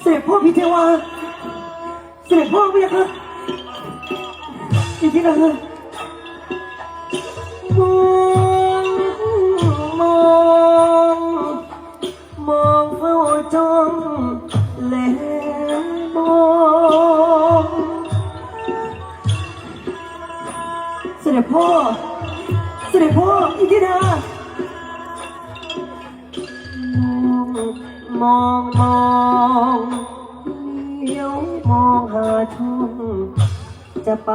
เสด็จพ่อพิเทวาเสด็จพ่อพี่ครับอยู่ที่ไหนมองมองมองเฝ้าจ้องแลมองเสด็จพ่อเสด็จพ่ออิทธิด มองมองเลี้ยวมองหาช่องจะไป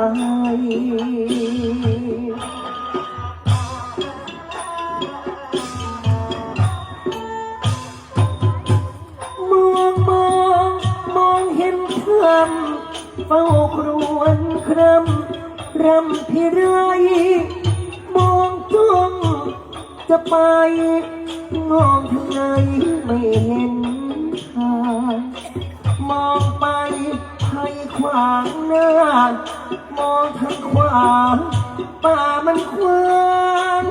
มองมองมองเห็นคำเฝ้าครวนครำรำพิไรมองจ้องจะไป มองทางไหนไม่เห็นทางมองไปให้ขวางหน้ามองทางขวาป่ามันขวาง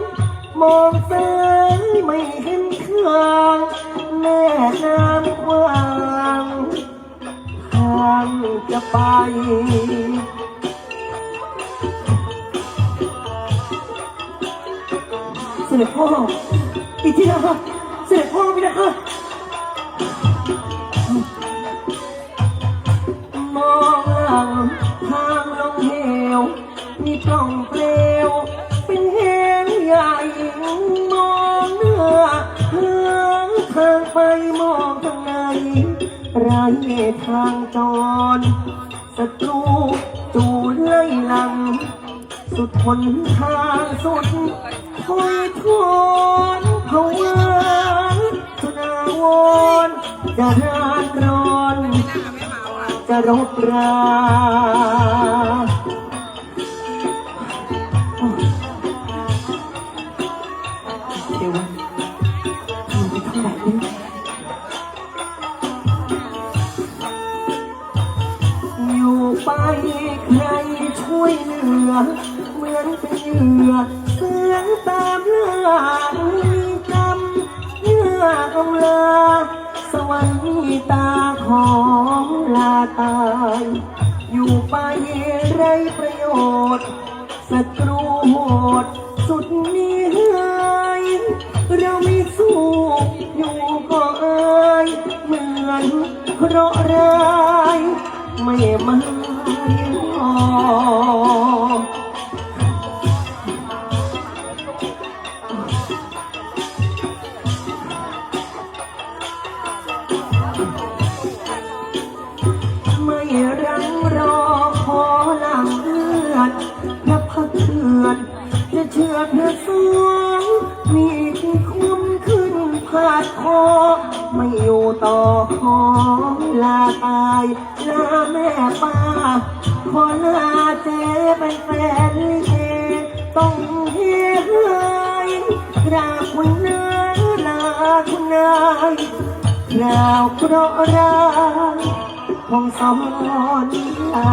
มองซ้ายไม่เห็นข้างแม่น้ำกว้างทางจะไปเสด็จพ่อ อิทธิดาเสด็จพ่อพี่นะคะมองหลังทางลงเหว มีปล่องเปลว เป็นเหวใหญ่มองเนื้อทางทางไปมองทางไหนไรทางจรศัตรูจู่ไล่หลัง สุดหนทางสุด ถอยทนภาวะสุนาวรจะรานร้อน จะรบราโอ้เดี๋ยวมันไปทำแบบนี้อยู่ไปใครช่วยเหลือเหมือนเป็นเหยื่อ เสือตามล่ามีกรรมเยื่ออำลาสวรรค์ตาของลาตาย อยู่ไปไรประโยชน์ศัตรูโหดสุดนี้เฮยเราไม่สู้อยู่ก็เอ่ยเหมือนเคราะห์ร้าย ไม่มาหอ จะเชื่อเพื่อสวงมีที่คุ้มขึ้นผาดคอไม่อยู่ต่อขอลาตายลาแม่ป้าขอลาเจ๊เป็นแฟนลิเกต้องเฮ้ยกราบคุณนายลาคุณนายคราวเคราะร้ายของสอนลา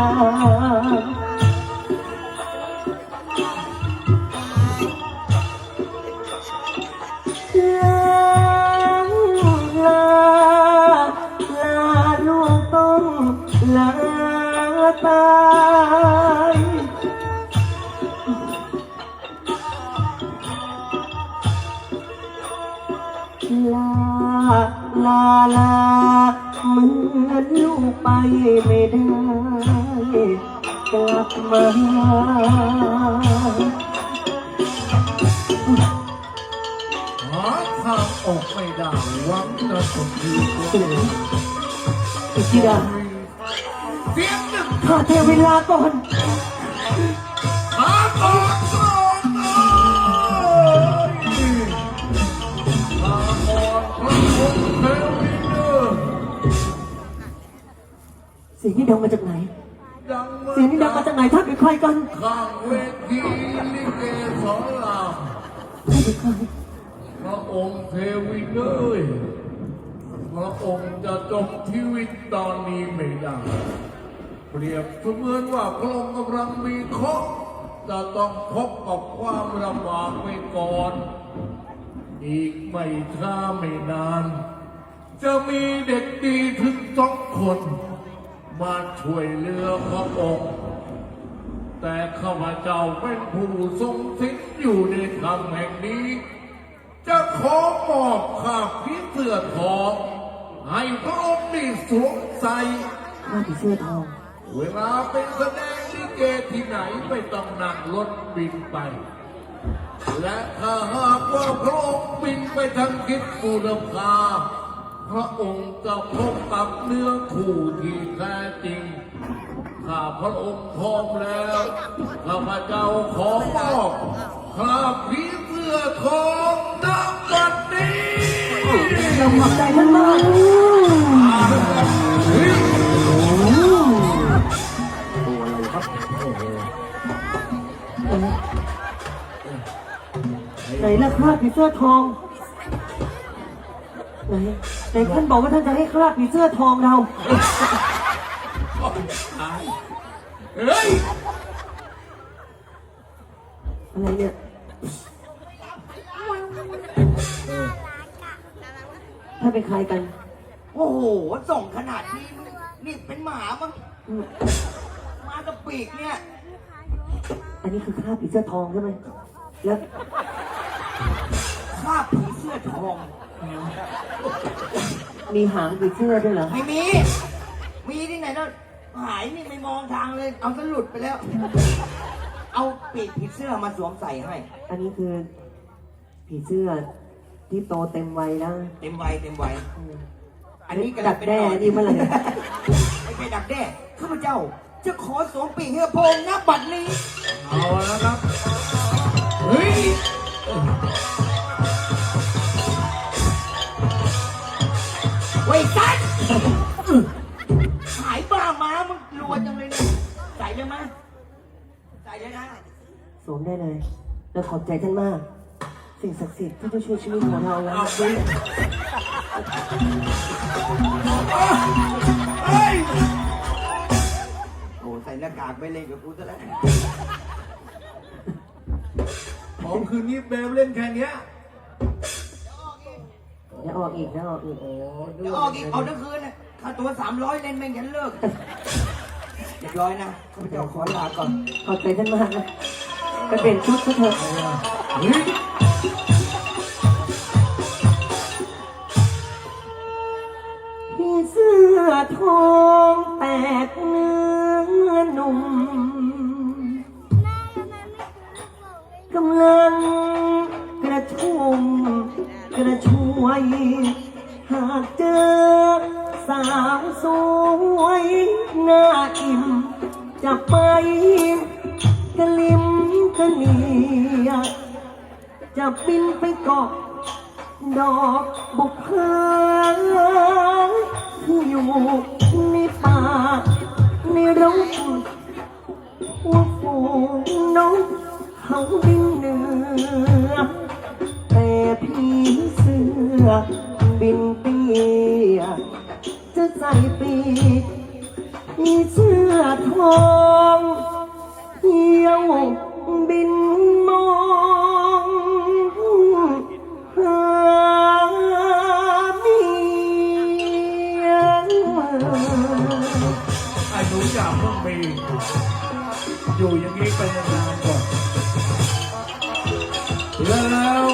ตายลาลาลาเหมือนลูกไปไม่ได้กลับมาหาทางออกไม่ได้หวังจะสุดที่ตัวเองอิจิดา เสียงหนึ่งข้าเทเวลาก่อนหาก่อนก่อนเลยหาก่อนพระองค์เทวินเนอร์เสียงนี่ดังมาจากไหน ดังมาเสียงนี่ดังมาจากไหนท่านเป็นใครกันข้างเวทีลิเกสอนรามท่านเป็นใครพระองค์เทวินเนอร์พระองค์จะจบชีวิตตอนนี้ไม่ได้ เปรียบเสมือนว่าพระองค์กำลังมีเคราะห์จะต้องพบกับความลำบากไปก่อน อีกไม่ช้าไม่นาน จะมีเด็กดีถึงสองคน มาช่วยเหลือพระองค์ แต่ข้าพเจ้าเป็นผู้ทรงสิทธิ์อยู่ในธรรมแห่งนี้ จะขอมอบข้าพิเสื้อทองให้พระองค์ได้สวมใส่ ข้าผีเสื้อทอง เวลาเป็นแสดงลิเกที่ไหนไม่ต้องนั่งรถบินไป และถ้าหากว่าพระองค์บินไปทางทิศบูรพาพระองค์จะพบกับเนื้อคู่ที่แท้จริงข้าพระองค์พร้อมแล้วข้าพเจ้าขอมอบข้าผีเสื้อทองนับวันนี้ขอบใจท่านมาก ตัวอะไรครับไหนล่ะข้าผีเสื้อทองไหนไหนท่านบอกว่าท่านจะให้ข้าผีเสื้อทองเรา เฮ้ยอะไรเนี่ยถ้านเป็นใครกัน โอ้โห ส่งขนาดนี้ นี่เป็นหมามั้งมากับปีกเนี่ย อันนี้คือข้าผีเสื้อทองใช่ไหมแล้วข้าผีเสื้อทอง มีหางผีเสื้อด้วยเหรอ ไม่มี มีที่ไหนแล้วหายนี่ไม่มองทางเลย เอาสลุดไปแล้ว เอาปีกผีเสื้อมาสวมใส่ให้ อันนี้คือผีเสื้อที่โตเต็มวัยแล้ว เต็มวัยเต็มวัย อันนี้ดักแด้นี่เมื่อไหร่ไม่ไปดักแด้ข้าพเจ้า จะขอสวมปีกให้กับพระองค์ณบัดนี้ เอาแล้วครับ เฮ้ย ไว้ยสัตว์หายบ้ามามึงรัวจังเลยเนี่ยใส่เลยมั้ยใส่เลยนะ สวมได้เลยแล้วขอบใจท่านมาก สิ่งศักดิ์สิทธิ์ที่จะช่วยชีวิตของเราแล้ว เอาไป เฮ้ยโอ้ใส่หน้ากากไปเลยกับกูซะแล้ว ของคืนนี้เบลเล่นแค่เนี้ยเดี๋ยวออกอีกนะออกอีกโอ้เดี๋ยวออกอีกเอาทั้งคืนน่ะค่าตัวสามร้อยเล่นแม่งยันเลิกเรียบร้อยนะข้าพเจ้าขอลาก่อน ขอบใจท่านมากนะไปเปลี่ยนชุดซะเถอะ เฮ้ย ทองแตกเนื้อหนุ่มกำลังกระชุ่มกระชวย หากเจอสาวสวยหน้าอิ่มจะไปกะลิมกะเนียจะบินไปเกาะดอกบุกเพที่ อยู่ในป่าในร่มหัวฝูงนกเขาบินเหนือ แต่พี่เสือบินเตียจะใส่ปีกพี่เสื้อทองเที่ยวบิน อยู่อย่างนี้ไปนานๆก่อนแล้ว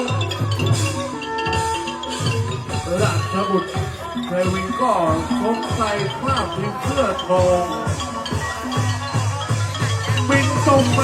ราชบุตรเควินก็สงใส่ผ้าพิมพ์เสื้อทองบินตรงไป